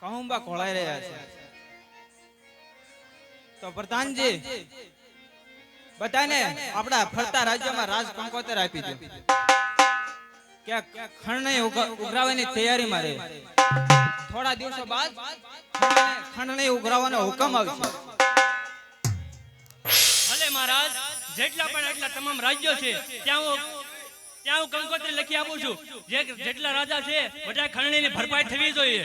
કહુંબા ખોળાઈ રહ્યા છે. તો પ્રધાનજી, બધાને આપણા ફરતા રાજ્યમાં રાજ કંકોતર આપી દે. કે ખણને ઉઘરાવવાની તૈયારીમાં રહે. થોડા દિવસો બાદ ખણને- ઉઘરાવવાનો હુકમ આવશે. ભલે મહારાજ, જેટલા પણ એટલા તમામ રાજ્યો છે, ત્યાં ત્યાં હું કંકોત્રી લખી આપું છું. જેટલા રાજા છે બધા ની ભરપાઈ થવી જોઈએ.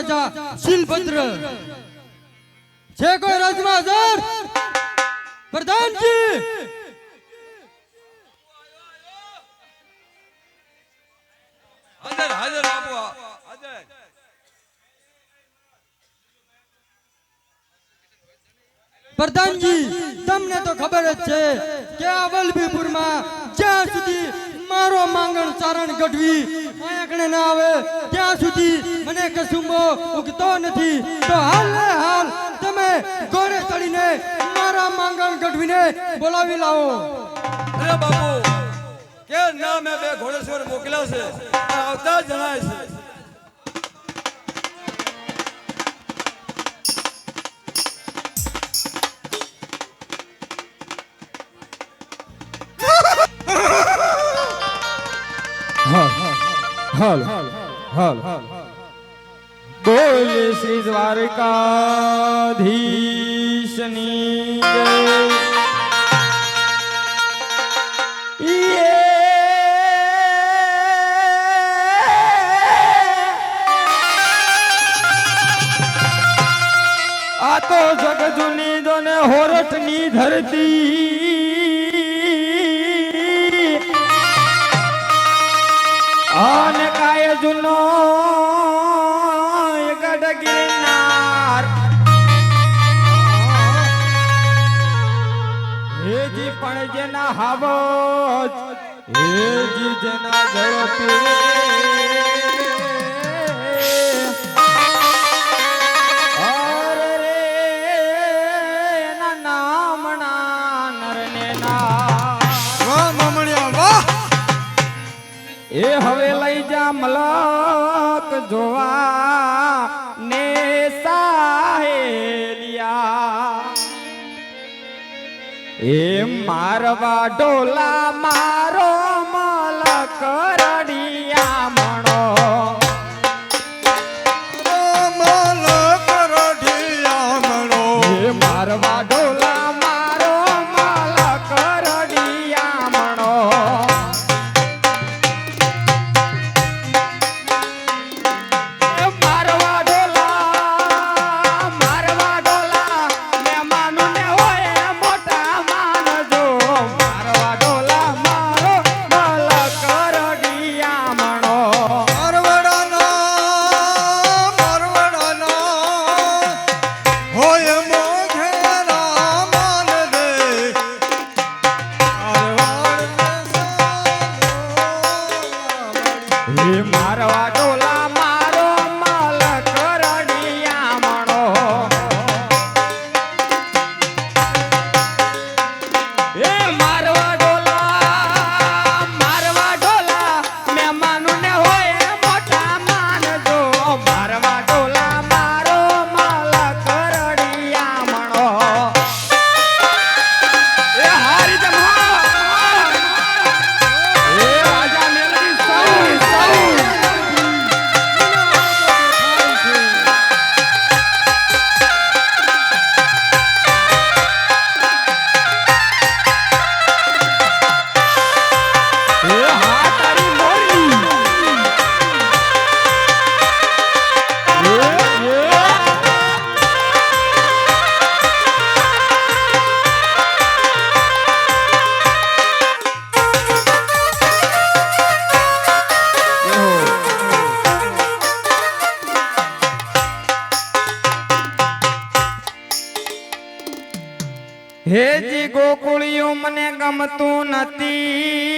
રાજા શિલભદ્ર. જે કોઈ રાજમાં હાજર પ્રધાનજી હાજર હાજર હાજર પ્રધાનજી તમને તો ખબર જ છે કે આ વલભીપુરમાં જ્યાં સુધી મારો માંગણ ચારણ ગઢવી આંકણે ના આવે ત્યાં સુધી મને કસુંબો ઉગતો નથી. તો હાલ હાલ તમે ઘોડે ચડીને મારા માંગણ ગઢવીને બોલાવી લાવો. અરે બાપુ કે ના મેં બે ઘોડેશ્વર મોકલ્યા છે? આવતા જણાય છે. હાલ હાલ હાલ હાલ. બોલ શ્રી દ્વારકાધીશની જય. આ તો જગજુની દોને હોરઠની ધરતી. આન કાય જુનો હેજી હાવો જેના જી જેના જળ એ હવે લઈ જા મલક જોવા. એ મારવા ડોલા મારો મલક મારવા ડોલા હેજી ગોકુળિયું મને ગમતું નથી.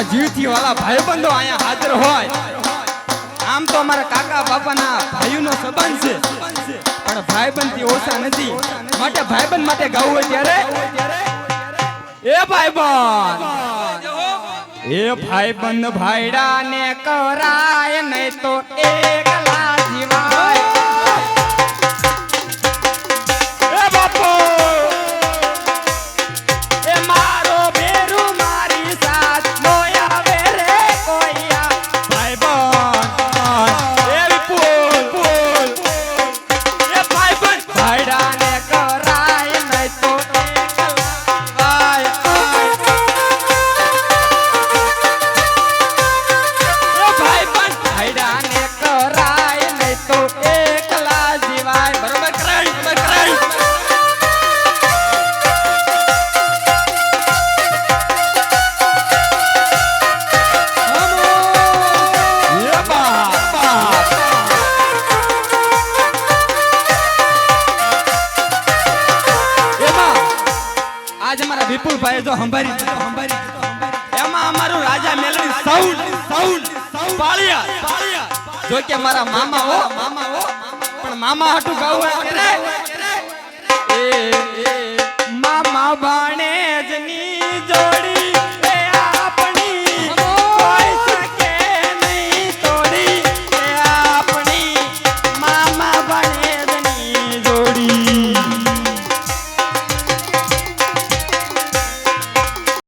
મારા જીવથી વાલા ભાઈબંધો અહીંયા હાજર હોય. આમ તો અમારા કાકા બાપાના ભાઈનો સંબંધ છે. પણ ભાઈબંધ ભાઈબંધથી ઓછા નથી. માટે ભાઈબંધ માટે ગાવું હોય ત્યારે? એ ભાઈબંધ! એ ભાઈબંધ ભાઈડા ને કરાય નહીં તો એકલા જીવાય. લેજો હંભારી એમાં અમારું રાજા મેલડી સૌલ સૌલ સૌલ પાળિયા. જો કે મારા મામા હો. મામા હો પણ મામા હાટું ગાવું આપણે